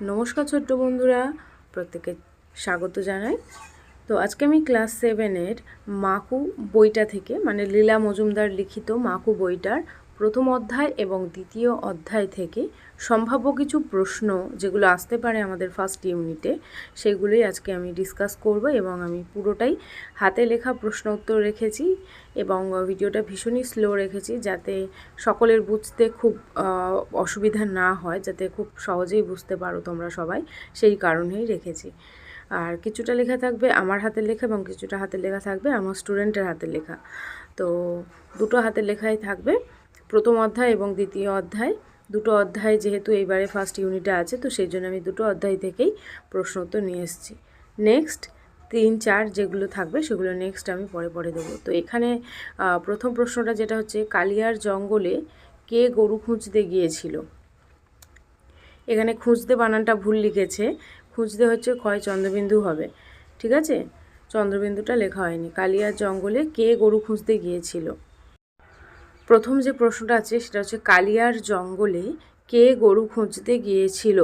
নমস্কার ছোট্ট বন্ধুরা প্রত্যেকে স্বাগত জানাই। তো আজকে আমি ক্লাস সেভেনের মাকু বইটা থেকে মানে লীলা মজুমদার লিখিত মাকু বইটার প্রথম অধ্যায় এবং দ্বিতীয় অধ্যায় থেকে সম্ভাব্য কিছু প্রশ্ন যেগুলো আসতে পারে আমাদের ফার্স্ট ইউনিটে সেগুলোই আজকে আমি ডিসকাস করব এবং আমি পুরোটাই হাতে লেখা প্রশ্ন উত্তর রেখেছি এবং ভিডিওটা ভীষণই স্লো রেখেছি যাতে সকলের বুঝতে খুব অসুবিধা না হয়, যাতে খুব সহজেই বুঝতে পারো তোমরা সবাই, সেই কারণেই রেখেছি। আর কিছুটা লেখা থাকবে আমার হাতের লেখা এবং কিছুটা হাতের লেখা থাকবে আমার স্টুডেন্টের হাতের লেখা। তো দুটো হাতের লেখাই থাকবে। প্রথম অধ্যায় এবং দ্বিতীয় অধ্যায়। দুটো অধ্যায় যেহেতু এইবারে ফার্স্ট ইউনিটে আছে, তো সেই জন্য আমি দুটো অধ্যায় থেকেই প্রশ্ন উত্তর নিয়ে এসেছি। নেক্সট তিন, চার যেগুলো থাকবে, সেগুলো নেক্সট আমি পরে পরে দেবো। তো এখানে প্রথম প্রশ্নটা যেটা হচ্ছে, কালিয়ার জঙ্গলে কে গরু খুঁজতে গিয়েছিল? এখানে খুঁজতে বানানটা ভুল লিখেছে। খুঁজতে হচ্ছে ক্ষয় চন্দ্রবিন্দু হবে। ঠিক আছে? চন্দ্রবিন্দুটা লেখা হয়নি। কালিয়ার জঙ্গলে কে গরু খুঁজতে গিয়েছিল? প্রথম যে প্রশ্নটা আছে, সেটা হচ্ছে কালিয়ার জঙ্গলে কে গরু খুঁজতে গিয়েছিল?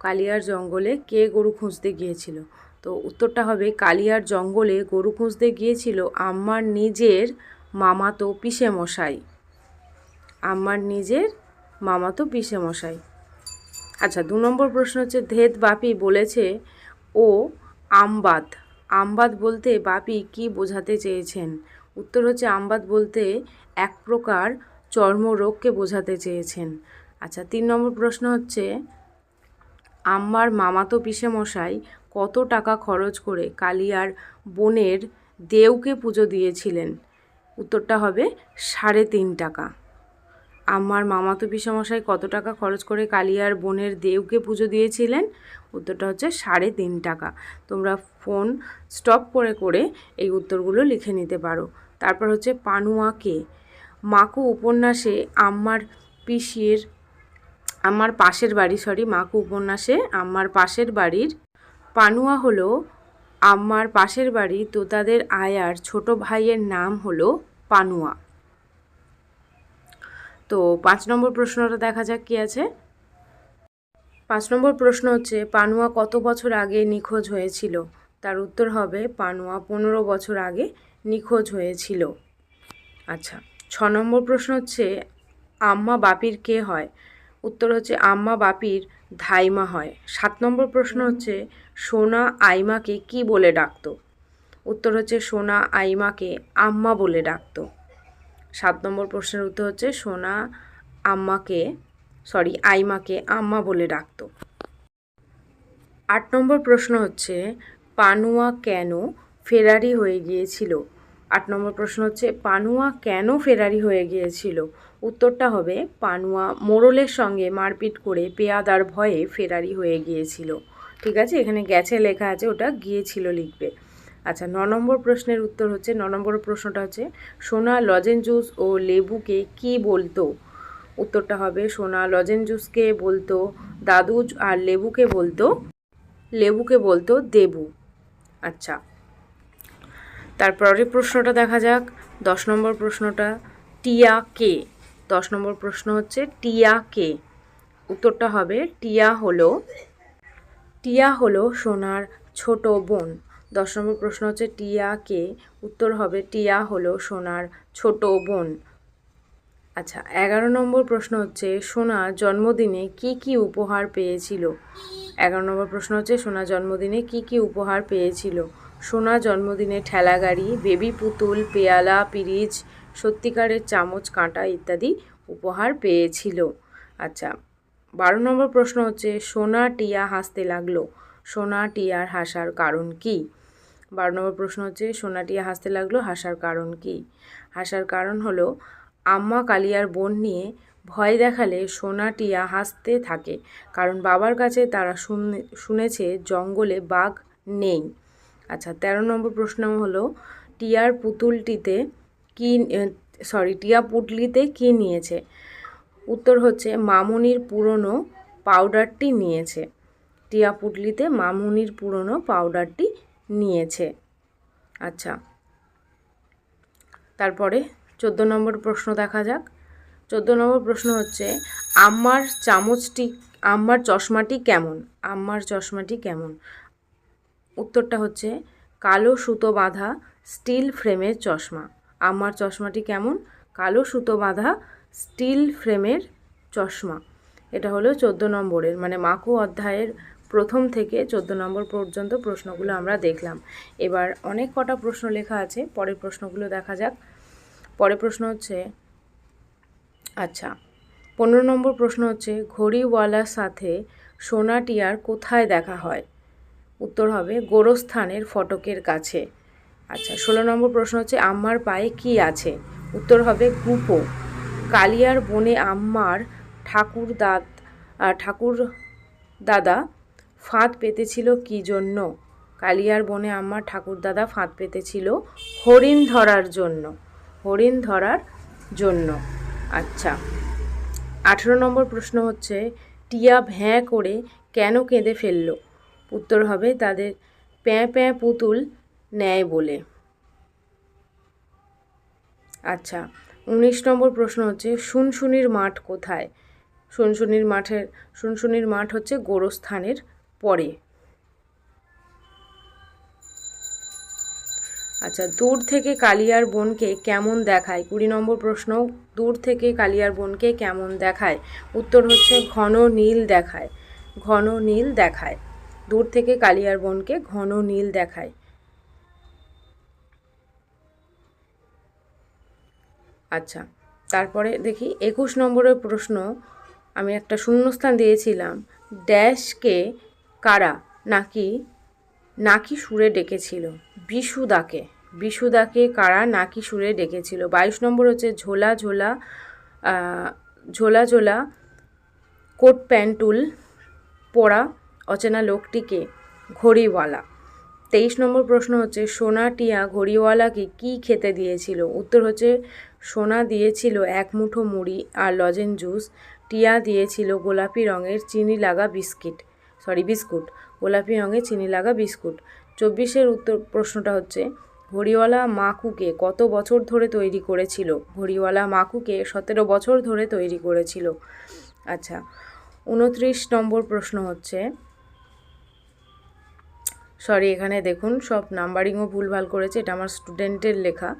কালিয়ার জঙ্গলে কে গরু খুঁজতে গিয়েছিল? তো উত্তরটা হবে কালিয়ার জঙ্গলে গরু খুঁজতে গিয়েছিল আমার নিজের মামাতো পিসে মশাই আমার নিজের মামাতো পিসে মশাই আচ্ছা দু নম্বর প্রশ্ন হচ্ছে, ধেত বাপি বলেছে, ও আমবাদ। আমবাদ বলতে বাপি কি বোঝাতে চেয়েছেন? উত্তর হচ্ছে, আমবাদ বলতে এক প্রকার চর্মরোগকে বোঝাতে চেয়েছেন। আচ্ছা তিন নম্বর প্রশ্ন হচ্ছে, আম্মার মামাতো পিসে মশাই কত টাকা খরচ করে কালিয়ার বোনের দেউকে পুজো দিয়েছিলেন? উত্তরটা হবে সাড়ে তিন টাকা। আমার মামাতো পিসামশাই কত টাকা খরচ করে কালিয়ার বোনের দেউকে পুজো দিয়েছিলেন? উত্তরটা হচ্ছে সাড়ে তিন টাকা। তোমরা ফোন স্টপ করে করে এই উত্তরগুলো লিখে নিতে পারো। তারপর হচ্ছে, পানুয়াকে মাকু উপন্যাসে আম্মার পিসির আমার পাশের বাড়ি সরি মাকু উপন্যাসে আমার পাশের বাড়ির পানুয়া হলো আমার পাশের বাড়ি তোতাদের আয়ার ছোট ভাইয়ের নাম হলো পানুয়া। তো পাঁচ নম্বর প্রশ্নটা দেখা যাক কি আছে। পাঁচ নম্বর প্রশ্ন হচ্ছে, পানুয়া কত বছর আগে নিখোঁজ হয়েছিল? তার উত্তর হবে, পানুয়া পনেরো বছর আগে নিখোঁজ হয়েছিল। আচ্ছা। ছ নম্বর প্রশ্ন হচ্ছে আম্মা বাপির কে হয়? উত্তর হচ্ছে আম্মা বাপির ধাইমা হয়। সাত নম্বর প্রশ্ন হচ্ছে সোনা আইমাকে কি বলে ডাকতো? উত্তর হচ্ছে সোনা আইমাকে আম্মা বলে ডাকতো। সাত নম্বর প্রশ্নের উত্তর হচ্ছে সোনা আম্মাকে সরি আইমাকে আম্মা বলে ডাকতো। আট নম্বর প্রশ্ন হচ্ছে পানুয়া কেন ফেরারি হয়ে গিয়েছিল? আট নম্বর প্রশ্ন হচ্ছে, পানুয়া কেন ফেরারি হয়ে গিয়েছিল? উত্তরটা হবে, পানুয়া মোরলের সঙ্গে মারপিট করে পেয়াদার ভয়ে ফেরারি হয়ে গিয়েছিল। ঠিক আছে, এখানে গেছে, লেখা আছে, ওটা গিয়েছিল, লিখবে। আচ্ছা ন নম্বর প্রশ্নের উত্তর হচ্ছে, ন নম্বর প্রশ্নটা হচ্ছে, সোনা, লজেন জুস ও লেবুকে কি বলতো? উত্তরটা হবে, সোনা, লজেন জুসকে বলতো দাদু আর লেবুকে বলতো লেবুকে বলতো দেবু। আচ্ছা তারপরের প্রশ্নটা দেখা যাক। দশ নম্বর প্রশ্নটা, টিয়া কে? দশ নম্বর প্রশ্ন হচ্ছে, টিয়া কে? উত্তরটা হবে, টিয়া হলো টিয়া হলো সোনার ছোট বোন। দশ নম্বর প্রশ্ন হচ্ছে, টিয়া কে? উত্তর হবে, টিয়া হলো সোনার ছোট বোন। আচ্ছা এগারো নম্বর প্রশ্ন হচ্ছে, সোনা জন্মদিনে কি কি উপহার পেয়েছিল? এগারো নম্বর প্রশ্ন হচ্ছে, সোনা জন্মদিনে কি কি উপহার পেয়েছিল? সোনা জন্মদিনে ঠেলা গাড়ি বেবি পুতুল, পেয়ালা, পিরিচ, সত্যিকারের চামচ, কাঁটা ইত্যাদি উপহার পেয়েছিল। আচ্ছা বারো নম্বর প্রশ্ন হচ্ছে, সোনা টিয়া হাসতে লাগল। সোনা টিয়ার হাসার কারণ কি? বারো নম্বর প্রশ্ন হচ্ছে, সোনা টিয়া হাসতে লাগল, হাসার কারণ কি? হাসার কারণ হলো, আম্মা কালিয়ার বোন নিয়ে ভয় দেখালে সোনা টিয়া হাসতে থাকে। কারণ বাবার কাছে তারা শুনে, শুনেছে, জঙ্গলে বাঘ নেই। আচ্ছা তেরো নম্বর প্রশ্ন হলো, টিয়ার পুতুলটিতে কি সরি টিয়া পুটলিতে কি নিয়েছে? উত্তর হচ্ছে, মামুনির পুরনো পাউডারটি নিয়েছে। টিয়া পুটলিতে মামুনির পুরনো পাউডারটি নিয়েছে। আচ্ছা তারপরে চোদ্দ নম্বর প্রশ্ন দেখা যাক। চোদ্দ নম্বর প্রশ্ন হচ্ছে, আম্মার চামচটি, আম্মার চশমাটি কেমন? আম্মার চশমাটি কেমন? উত্তরটা হচ্ছে কালো সুতো বাঁধা স্টিল ফ্রেমের চশমা। আমার চশমাটি কেমন? কালো সুতো বাঁধা স্টিল ফ্রেমের চশমা। এটা হলো চোদ্দ নম্বরের মানে মাকু অধ্যায়ের প্রথম থেকে চোদ্দ নম্বর পর্যন্ত প্রশ্নগুলো আমরা দেখলাম। এবার অনেক কটা প্রশ্ন লেখা আছে, পরের প্রশ্নগুলো দেখা যাক। পরের প্রশ্ন হচ্ছে আচ্ছা পনেরো নম্বর প্রশ্ন হচ্ছে, ঘড়িওয়ালার সাথে সোনা টিয়ার কোথায় দেখা হয়? উত্তর হবে গোরস্থানের ফটকের কাছে। আচ্ছা ষোলো নম্বর প্রশ্ন হচ্ছে, আম্মার পায়ে কি আছে? উত্তর হবে গুপো কালিয়ার বনে আম্মার ঠাকুর দাদ ঠাকুর দাদা ফাঁদ পেতেছিল কি জন্য? কালিয়ার বনে আম্মার ঠাকুর দাদা ফাঁদ পেতেছিল হরিণ ধরার জন্য হরিণ ধরার জন্য। আচ্ছা আঠেরো নম্বর প্রশ্ন হচ্ছে, টিয়া ভ্যাঁ করে কেন কেঁদে ফেলল? উত্তর হবে তাদের প্যাঁ প্যাঁ পুতুল নেয় বলে। আচ্ছা উনিশ নম্বর প্রশ্ন হচ্ছে, শুনশুনির মাঠ কোথায়? শুনশুনির মাঠের, শুনশুনির মাঠ হচ্ছে গোরস্থানের পরে। আচ্ছা দূর থেকে কালিয়ার বোনকে কেমন দেখায়? কুড়ি নম্বর প্রশ্ন, দূর থেকে কালিয়ার বোনকে কেমন দেখায়? উত্তর হচ্ছে, ঘন নীল দেখায়, ঘন নীল দেখায়। দূর থেকে কালিয়ার বনকে ঘন নীল দেখায়। আচ্ছা তারপরে দেখি একুশ নম্বরের প্রশ্ন, আমি একটা শূন্যস্থান দিয়েছিলাম। ড্যাশকে কারা নাকি নাকি সুরে ডেকেছিল? বিশুদাকে। বিশুদাকে কারা নাকি সুরে ডেকেছিল? বাইশ নম্বর হচ্ছে ঝোলা ঝোলা ঝোলা ঝোলা কোট প্যান্টুল পরা অচেনা লোকটিকে ঘড়িওয়ালা। তেইশ নম্বর প্রশ্ন হচ্ছে, সোনা টিয়া ঘড়িওয়ালাকে কি খেতে দিয়েছিল? উত্তর হচ্ছে, সোনা দিয়েছিল এক মুঠো মুড়ি আর লজেন জুস। টিয়া দিয়েছিল গোলাপি রঙের চিনি লাগা বিস্কিট। Sorry, biscuit. গোলাপি রঙের চিনি লাগা বিস্কুট। চব্বিশের উত্তর প্রশ্নটা হচ্ছে, ঘড়িওয়ালা মাকুকে কত বছর ধরে তৈরি করেছিল? ঘড়িওয়ালা মাকুকে সতেরো বছর ধরে তৈরি করেছিল। আচ্ছা উনত্রিশ নম্বর প্রশ্ন হচ্ছে সরি এখানে দেখুন, সব নাম্বারিংও ভুলভাল করেছে, এটা আমার স্টুডেন্টের লেখা।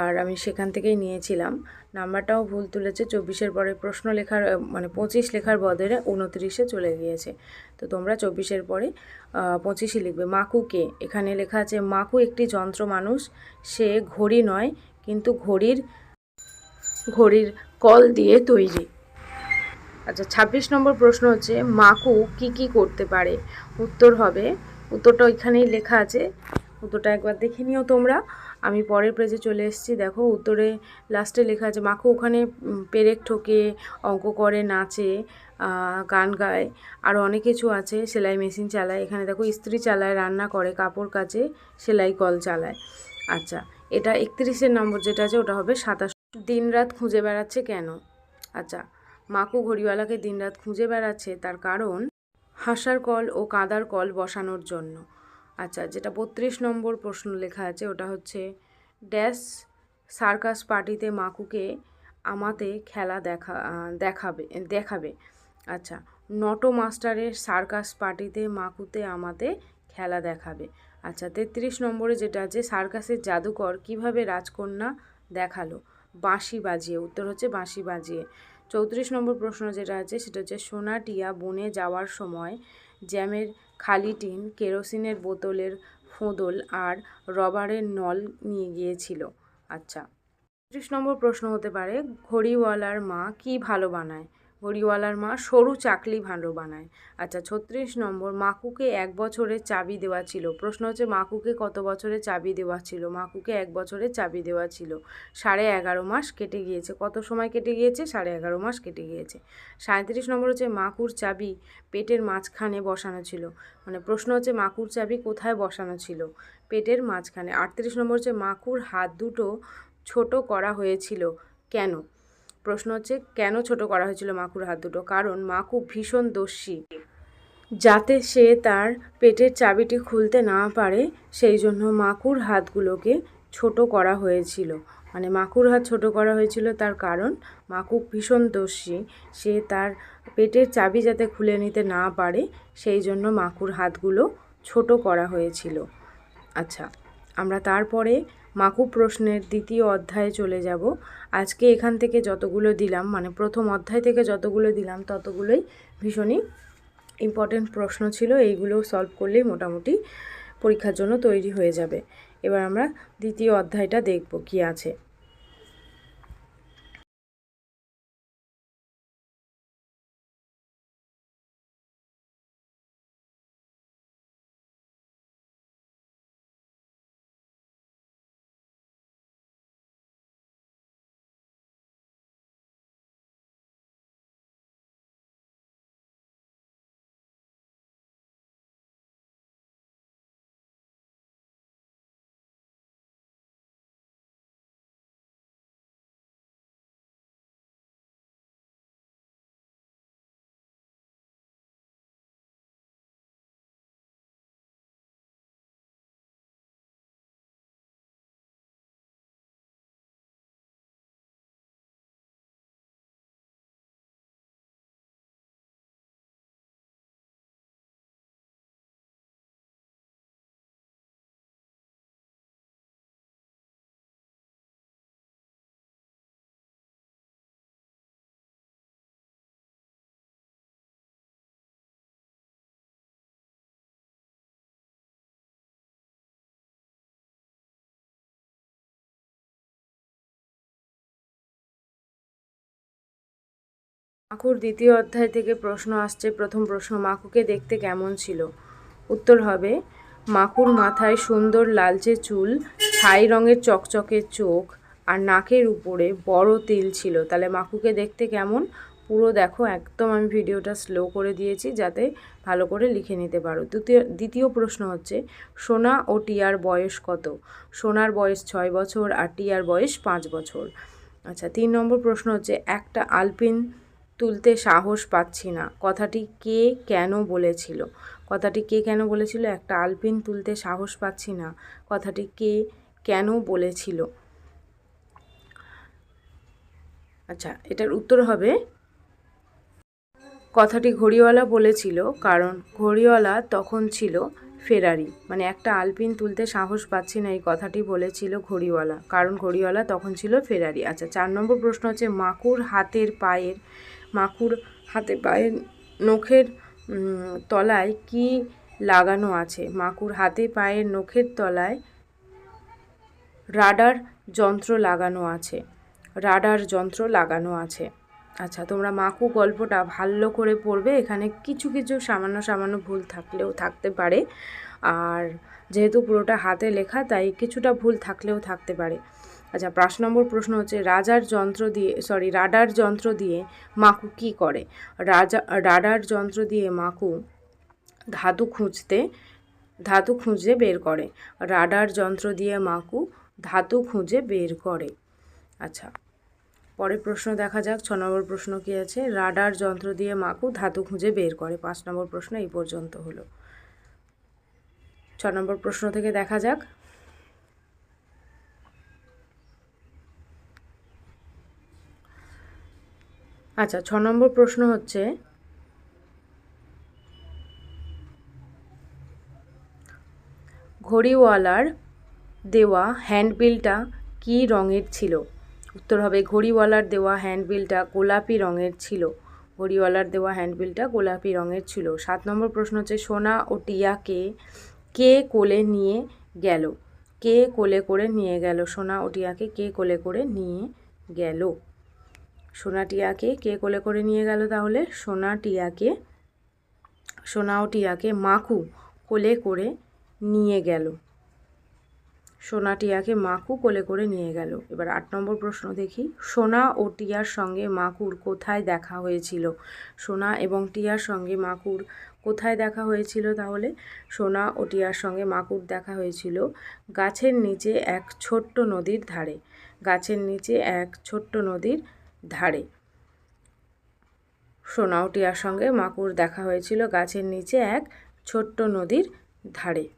আর আমি সেখান থেকেই নিয়েছিলাম। নাম্বারটাও ভুল তুলেছে, চব্বিশের পরে প্রশ্ন লেখার মানে পঁচিশ লেখার বদলে উনত্রিশে চলে গিয়েছে। তো তোমরা চব্বিশের পরে পঁচিশে লিখবে। মাকুকে এখানে লেখা আছে, মাকু একটি যন্ত্র মানুষ, সে ঘড়ি নয়, কিন্তু ঘড়ির ঘড়ির কল দিয়ে তৈরি। আচ্ছা ছাব্বিশ নম্বর প্রশ্ন হচ্ছে, মাকু কি কি করতে পারে? উত্তর হবে উত্তরটা ওইখানেই লেখা আছে। উত্তরটা একবার দেখে নিও তোমরা। আমি পরের পেজে চলে এসেছি। দেখো, উত্তরে লাস্টে লেখা আছে মাকু ওখানে পেরেক ঠোকে, অঙ্ক করে, নাচে গান গায়। আরও অনেক কিছু আছে। সেলাই মেশিন চালায়। এখানে দেখো, ইস্ত্রি চালায়, রান্না করে, কাপড় কাচে, সেলাই কল চালায়। আচ্ছা এটা একত্রিশের নম্বর যেটা আছে, ওটা হবে সাতাশ। দিন রাত খুঁজে বেড়াচ্ছে কেন? আচ্ছা মাকু ঘড়িওয়ালাকে দিনরাত খুঁজে বেড়াচ্ছে তার কারণ হাসার কল ও কাদার কল বসানোর জন্য। আচ্ছা যেটা বত্রিশ নম্বর প্রশ্ন লেখা আছে, ওটা হচ্ছে ড্যাশ সার্কাস পার্টিতে মাকুকে আমাতে খেলা দেখা দেখাবে দেখাবে। আচ্ছা নটো মাস্টারের সার্কাস পার্টিতে মাকুতে আমাতে খেলা দেখাবে। আচ্ছা তেত্রিশ নম্বরে যেটা আছে, সার্কাসের জাদুকর কীভাবে রাজকন্যা দেখাল? বাঁশি বাজিয়ে, উত্তর হচ্ছে বাঁশি বাজিয়ে। চৌত্রিশ নম্বর প্রশ্ন যেটা আছে, সেটা হচ্ছে সোনা টিয়া বনে যাওয়ার সময় জ্যামের খালি টিন, কেরোসিনের বোতলের ফোঁদল আর রবারের নল নিয়ে গিয়েছিল। আচ্ছা ত্রিশ নম্বর প্রশ্ন হতে পারে, ঘড়িওয়ালার মা কি ভালো বানায়? ঘড়িওয়ালার মা সরু চাকলি ভালো বানায়। আচ্ছা ছত্রিশ নম্বর, মাকুকে এক বছরের চাবি দেওয়া ছিল। প্রশ্ন হচ্ছে, মাকুকে কত বছরের চাবি দেওয়া ছিল? মাকুকে এক বছরের চাবি দেওয়া ছিল। সাড়ে এগারো মাস কেটে গিয়েছে। কত সময় কেটে গিয়েছে? সাড়ে এগারো মাস কেটে গিয়েছে। সাঁত্রিশ নম্বর হচ্ছে, মাকুর চাবি পেটের মাঝখানে বসানো ছিল। মানে প্রশ্ন হচ্ছে, মাকুর চাবি কোথায় বসানো ছিল? পেটের মাঝখানে। আটত্রিশ নম্বর হচ্ছে, মাকুর হাত দুটো ছোট করা হয়েছিল। কেন? প্রশ্ন হচ্ছে, কেন ছোট করা হয়েছিল মাকুর হাত দুটো? কারণ মাকু ভীষণ দস্যি। যাতে সে তার পেটের চাবিটি খুলতে না পারে, সেই জন্য মাকুর হাতগুলোকে ছোট করা হয়েছিল। মানে মাকুর হাত ছোট করা হয়েছিল তার কারণ, মাকু ভীষণ দস্যি। সে তার পেটের চাবি যাতে খুলে নিতে না পারে, সেই জন্য মাকুর হাতগুলো ছোট করা হয়েছিল। আচ্ছা আমরা তারপরে মাকু প্রশ্নের দ্বিতীয় অধ্যায়ে চলে যাব। আজকে এখান থেকে যতগুলো দিলাম মানে প্রথম অধ্যায় থেকে যতগুলো দিলাম, ততগুলোই ভীষণই ইম্পর্টেন্ট প্রশ্ন ছিল। এইগুলো সলভ করলেই মোটামুটি পরীক্ষার জন্য তৈরি হয়ে যাবে। এবার আমরা দ্বিতীয় অধ্যায়টা দেখব কি আছে। মাকুর দ্বিতীয় অধ্যায় থেকে প্রশ্ন আসছে, প্রথম প্রশ্ন, মাকুকে দেখতে কেমন ছিল? উত্তর হবে, মাকুর মাথায় সুন্দর লালচে চুল, ছাই রঙের চকচকে চোখ, আর নাকের উপরে বড় তিল ছিল। তাহলে মাকুকে দেখতে কেমন? পুরো দেখো, একদম আমি ভিডিওটা স্লো করে দিয়েছি যাতে ভালো করে লিখে নিতে পারো। দ্বিতীয় দ্বিতীয় প্রশ্ন হচ্ছে, সোনা ও টিয়ার বয়স কত? সোনার বয়স ছয় বছর আর টিয়ার বয়স পাঁচ বছর। আচ্ছা তিন নম্বর প্রশ্ন হচ্ছে, একটা আলপিন তুলতে সাহস পাচ্ছি না। কথাটি কে কেন বলেছিল? কথাটি কে কেন বলেছিল? একটা আলপিন তুলতে সাহস পাচ্ছি না। কথাটি কে কেন বলেছিল? আচ্ছা এটার উত্তর হবে কথাটি ঘড়িওয়ালা বলেছিল, কারণ ঘড়িওয়ালা তখন ছিল ফেরারি। মানে একটা আলপিন তুলতে সাহস পাচ্ছি না, এই কথাটি বলেছিল ঘড়িওয়ালা। কারণ ঘড়িওয়ালা তখন ছিল ফেরারি। আচ্ছা চার নম্বর প্রশ্ন হচ্ছে, মাকুর হাতের পায়ের মাকুর হাতে পায়ে নখের তলায় কি লাগানো আছে? মাকুর হাতে পায়ের নখের তলায় রাডার যন্ত্র লাগানো আছে। রাডার যন্ত্র লাগানো আছে। আচ্ছা তোমরা মাকু গল্পটা ভালো করে পড়বে। এখানে কিছু কিছু সামান্য সামান্য ভুল থাকলেও থাকতে পারে। আর যেহেতু পুরোটা হাতে লেখা, তাই কিছুটা ভুল থাকলেও থাকতে পারে। আচ্ছা পাঁচ নম্বর প্রশ্ন হচ্ছে, রাজার যন্ত্র দিয়ে সরি রাডার যন্ত্র দিয়ে মাকু কি করে? রাজা, রাডার যন্ত্র দিয়ে মাকু ধাতু খুঁজতে, ধাতু খুঁজে বের করে। রাডার যন্ত্র দিয়ে মাকু ধাতু খুঁজে বের করে। আচ্ছা পরের প্রশ্ন দেখা যাক, ছ নম্বর প্রশ্ন কী আছে? রাডার যন্ত্র দিয়ে মাকু ধাতু খুঁজে বের করে। পাঁচ নম্বর প্রশ্ন এই পর্যন্ত হলো। ছ নম্বর প্রশ্ন থেকে দেখা যাক। আচ্ছা ছ নম্বর প্রশ্ন হচ্ছে, ঘড়িওয়ালার দেওয়া হ্যান্ডবিলটা কী রঙের ছিল? উত্তর হবে, ঘড়িওয়ালার দেওয়া হ্যান্ডবিলটা গোলাপি রঙের ছিল। ঘড়িওয়ালার দেওয়া হ্যান্ডবিলটা গোলাপি রঙের ছিল। সাত নম্বর প্রশ্ন হচ্ছে, সোনা ও টিয়াকে কে কোলে নিয়ে গেল? কে কোলে করে নিয়ে গেল? সোনা ও টিয়াকে কে কোলে করে নিয়ে গেল? সোনা টিয়াকে কে কোলে করে নিয়ে গেল তাহলে? সোনা টিয়াকে সোনা ও টিয়াকে মাকু কোলে করে নিয়ে গেল। সোনা টিয়াকে মাকু কোলে করে নিয়ে গেল। এবার আট নম্বর প্রশ্ন দেখি। সোনা ও টিয়ার সঙ্গে মাকুর কোথায় দেখা হয়েছিল? সোনা এবং টিয়ার সঙ্গে মাকুর কোথায় দেখা হয়েছিল তাহলে? সোনা ও টিয়ার সঙ্গে মাকুর দেখা হয়েছিল গাছের নিচে এক ছোট্ট নদীর ধারে। গাছের নিচে এক ছোট্ট নদীর ধারে। সোনা ও টিয়ার সঙ্গে মাকুর দেখা হয়েছিল গাছের নিচে এক ছোট্ট নদীর ধারে।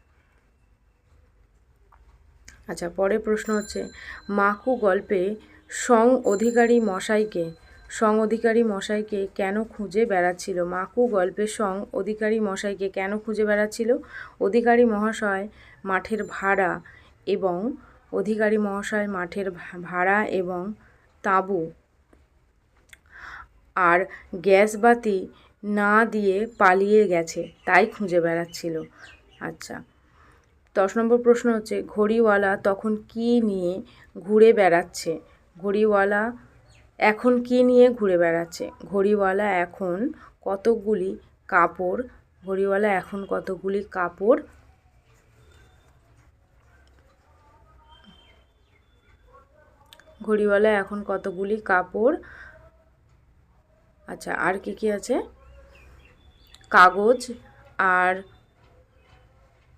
আচ্ছা পরে প্রশ্ন হচ্ছে, মাকু গল্পে সং অধিকারী মশাইকে, সং অধিকারী মশাইকে কেন খুঁজে বেড়াচ্ছিল? মাকু গল্পে সং অধিকারী মশাইকে কেন খুঁজে বেড়াচ্ছিল? অধিকারী মহাশয় মাঠের ভাড়া এবং অধিকারী মহাশয় মাঠের ভাড়া এবং তাঁবু আর গ্যাস বাতি না দিয়ে পালিয়ে গেছে, তাই খুঁজে বেড়াচ্ছিল। আচ্ছা দশ নম্বর প্রশ্ন হচ্ছে, ঘড়িওয়ালা তখন কি নিয়ে ঘুরে বেড়াচ্ছে? ঘড়িওয়ালা এখন কি নিয়ে ঘুরে বেড়াচ্ছে? ঘড়িওয়ালা এখন কতকগুলি কাপড়, ঘড়িওয়ালা এখন কতগুলি কাপড় ঘড়িওয়ালা এখন কতগুলি কাপড় আচ্ছা আর কি কি আছে? কাগজ আর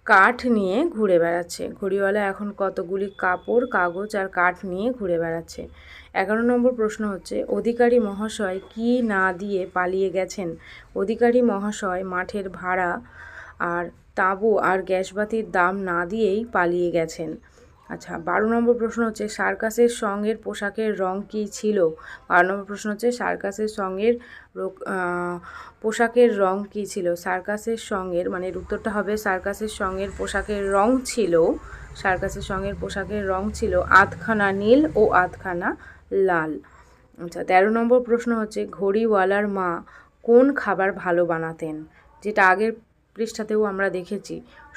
কাঠ নিয়ে ঘুরে বেড়াচ্ছে। ঘড়িওয়ালা এখন কতগুলি কাপড়, কাগজ আর কাঠ নিয়ে ঘুরে বেড়াচ্ছে? এগারো নম্বর প্রশ্ন হচ্ছে, অধিকারী মহাশয় কি না দিয়ে পালিয়ে গেছেন? অধিকারী মহাশয় মাঠের ভাড়া আর তাঁবু আর গ্যাসবাতির দাম না দিয়েই পালিয়ে গেছেন। আচ্ছা বারো নম্বর প্রশ্ন হচ্ছে, সার্কাসের সঙ্গের পোশাকের রং কী ছিল? বারো নম্বর প্রশ্ন হচ্ছে, সার্কাসের সঙ্গের পোশাকের রং কী ছিল? সার্কাসের সঙ্গের মানে উত্তরটা হবে, সার্কাসের সঙ্গের পোশাকের রং ছিল, সার্কাসের সঙ্গের পোশাকের রং ছিল আধখানা নীল ও আধখানা লাল। আচ্ছা তেরো নম্বর প্রশ্ন হচ্ছে, ঘড়িওয়ালার মা কোন খাবার ভালো বানাতেন? যেটা আগের পৃষ্ঠাতেও আমরা দেখেছি,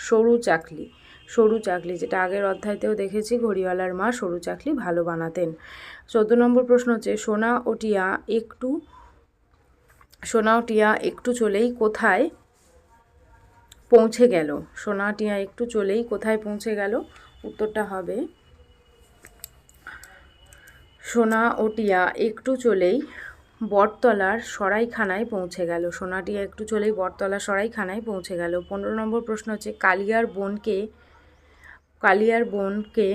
সরু চাকলি। সরু চাকলি, যেটা আগের অধ্যায়তেও দেখেছি ঘড়িওয়ালার মা সরু চাকলি ভালো বানাতেন। চোদ্দ নম্বর প্রশ্ন হচ্ছে, সোনা ও টিয়া একটু, সোনা ও টিয়া একটু চলেই কোথায় পৌঁছে গেল? সোনা টিয়া একটু চলেই কোথায় পৌঁছে গেল? উত্তরটা হবে, সোনা ও টিয়া একটু চলেই বটতলার সরাইখানায় পৌঁছে গেল। সোনাটিয়া একটু চলেই বটতলার সরাইখানায় পৌঁছে গেল। পনেরো নম্বর প্রশ্ন হচ্ছে, কালিয়ার বোনকে কালিয়ার বোনকে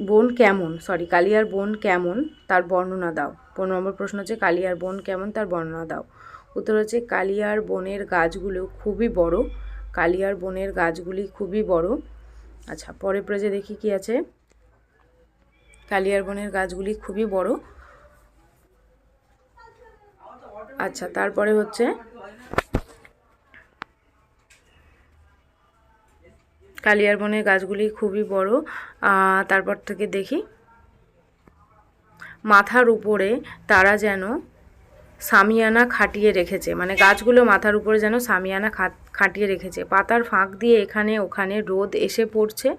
বোন কেমন? সরি কালিয়ার বোন কেমন? তার বর্ণনা দাও। পনেরো নম্বর প্রশ্ন হচ্ছে, কালিয়ার বোন কেমন? তার বর্ণনা দাও। উত্তর হচ্ছে, কালিয়ার বনের গাছগুলো খুবই বড়। কালিয়ার বনের গাছগুলি খুবই বড়। আচ্ছা পরের পেজে দেখি কি আছে। কালিয়ার বনের গাছগুলি খুবই বড়। আচ্ছা তারপরে হচ্ছে কালিয়ার বনের গাছগুলি খুবই বড়। তারপর থেকে দেখি মাথার উপরে তারা যেন সামিয়ানা খাটিয়ে রেখেছে। মানে গাছগুলো মাথার উপরে যেন সামিয়ানা খাট- খাটিয়ে রেখেছে। পাতার ফাঁক দিয়ে এখানে ওখানে রোদ এসে পড়ছে।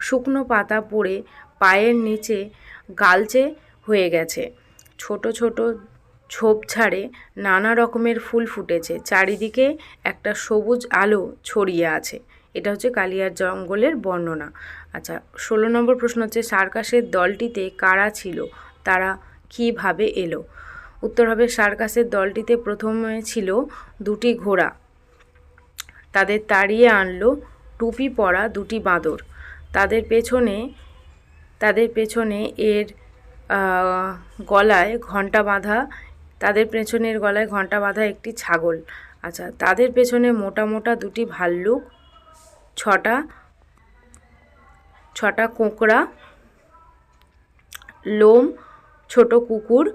শুকনো পাতা পড়ে পায়ের নিচে গালচে হয়ে গেছে। ছোট ছোট ঝোপঝাড়ে নানা রকমের ফুল ফুটেছে। চারিদিকে একটা সবুজ আলো ছড়িয়ে আছে। এটা হচ্ছে কালিয়ার জঙ্গলের বর্ণনা। আচ্ছা ষোলো নম্বর প্রশ্ন হচ্ছে, সার্কাসের দলটিতে কারা ছিল? তারা কীভাবে এলো? উত্তর হবে, সার্কাসের দলটিতে প্রথমে ছিল দুটি ঘোড়া। তাদের তাড়িয়ে আনলো টুপি পরা দুটি বাঁদর। তাদের পেছনে তাদের পেছনে এর গলায় ঘণ্টা বাঁধা, তাদের পেছনের গলায় ঘণ্টা বাঁধা একটি ছাগল। আচ্ছা তাদের পেছনে মোটা মোটা দুটি ভাল্লুক ছটা ছটা কোঁকড়া, লোম, ছোট কুকুর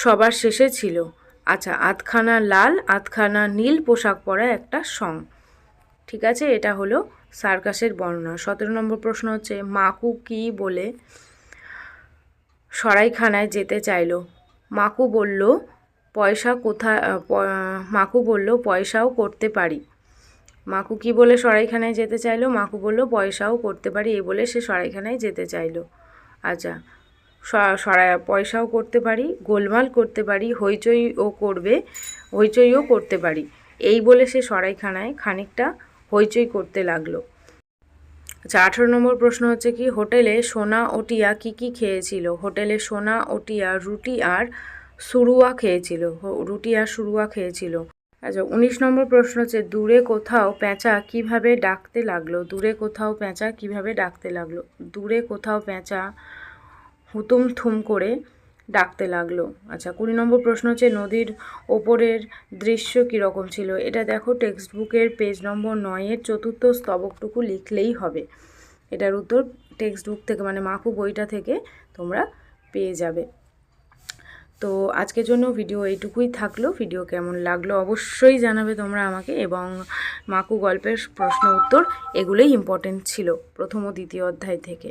সবার শেষে ছিল। আচ্ছা আধখানা লাল, আধখানা নীল পোশাক পরা একটা সং। ঠিক আছে, এটা হলো সার্কাসের বর্ণনা। সতেরো নম্বর প্রশ্ন হচ্ছে, মাকু কি বলে? সরাইখানায় যেতে চাইলো। মাকু বলল, পয়সা কোথা মাকু বলল, পয়সাও করতে পারি। মাকু কি বলে সরাইখানায় যেতে চাইলো? মাকু বলল, পয়সাও করতে পারি, এ বলে সে সরাইখানায় যেতে চাইলো। আচ্ছা স- সরাই পয়সাও করতে পারি, গোলমাল করতে পারি, হইচইও করবে, হইচইও করতে পারি। এই বলে সে সরাইখানায় খানিকটা হইচই করতে লাগল। আচ্ছা আঠেরো নম্বর প্রশ্ন হচ্ছে কি, হোটেলে সোনা ও টিয়া কী কী খেয়েছিল? হোটেলে সোনা ও টিয়া, রুটি আর সুরুয়া খেয়েছিল। রুটি আর সুরুয়া খেয়েছিল। আচ্ছা উনিশ নম্বর প্রশ্ন হচ্ছে, দূরে কোথাও পেঁচা কীভাবে ডাকতে লাগল? দূরে কোথাও পেঁচা কীভাবে ডাকতে লাগল? দূরে কোথাও পেঁচা হুতুম থুম করে ডাকতে লাগল। আচ্ছা কুড়ি নম্বর প্রশ্ন হচ্ছে, নদীর ওপরের দৃশ্য কীরকম ছিল? এটা দেখো টেক্সট বুকের পেজ নম্বর নয়ের চতুর্থ স্তবকটুকু লিখলেই হবে। এটার উত্তর টেক্সট বুক থেকে মানে মাকু বইটা থেকে তোমরা পেয়ে যাবে। তো আজকের জন্য ভিডিও এইটুকুই থাকল। ভিডিও কেমন লাগল অবশ্যই জানাবে তোমরা আমাকে এবং মাকু গল্পের প্রশ্ন উত্তর এগুলোই ইম্পর্টেন্ট ছিল প্রথম ও দ্বিতীয় অধ্যায় থেকে।